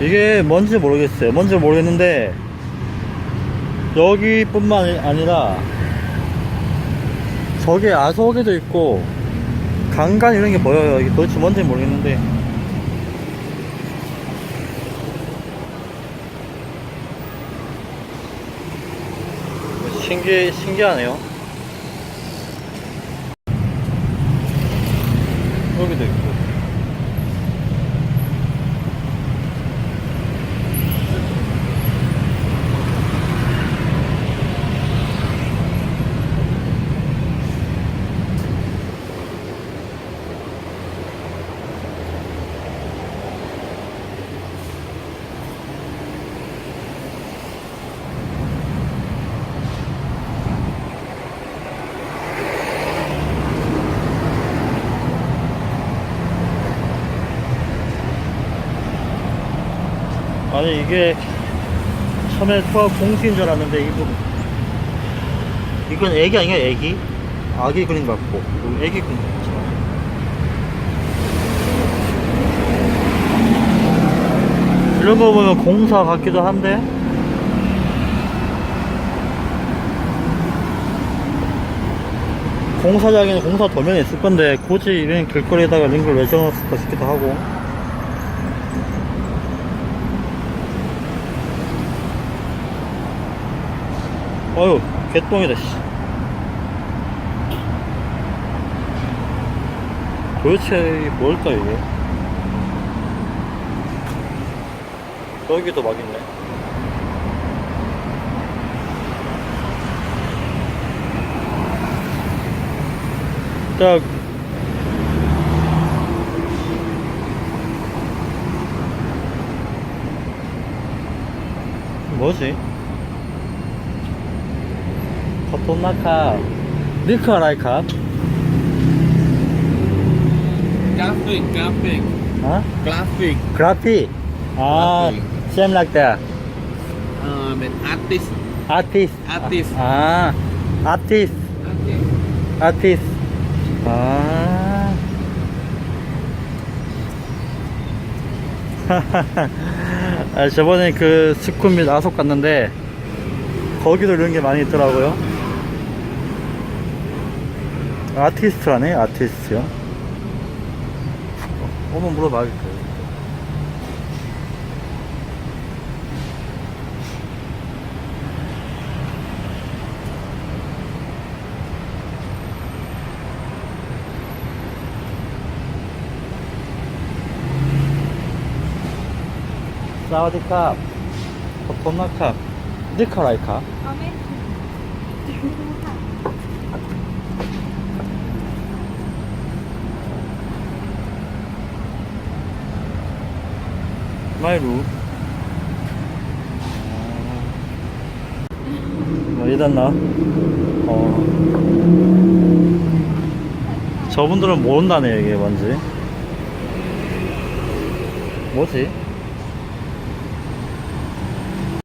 이게 뭔지 모르겠어요. 뭔지 모르겠는데 여기뿐만 아니라 저기 아속에도 있고 강간 이런 게 보여요. 이게 도대체 뭔지 모르겠는데 신기 신기하네요. 여기도 있고. 아니 이게 처음에 투하 공수인 줄 알았는데 이거 이건 애기 아니야 애기? 아기 그림 같고. 애기 그림 같죠. 이런 거 보면 공사 같기도 한데. 공사장에는 공사 도면이 있을 건데 굳이 이런 길거리에다가 링크를 왜 정했을까 싶기도 하고 어휴 개똥이다 씨. 도대체 뭘까 이게? 여기도 막 있네. 자 뭐지? 고마카 니크 라이카 graphic graphic huh? graphic graphic ah graphic. same like that uh, an artist artist artist ah artist artist artist ah 아, 저번에 그 스쿠밋 아속 갔는데 거기도 이런 게 많이 있더라고요. 아티스트라네 아티스트요. 한번 물어봐야겠다 사와디캅 코토나캅. 니카라이캅. เอ my room. 뭐 이랬나? 어. 저분들은 모른다네 이게 뭔지. 뭐지?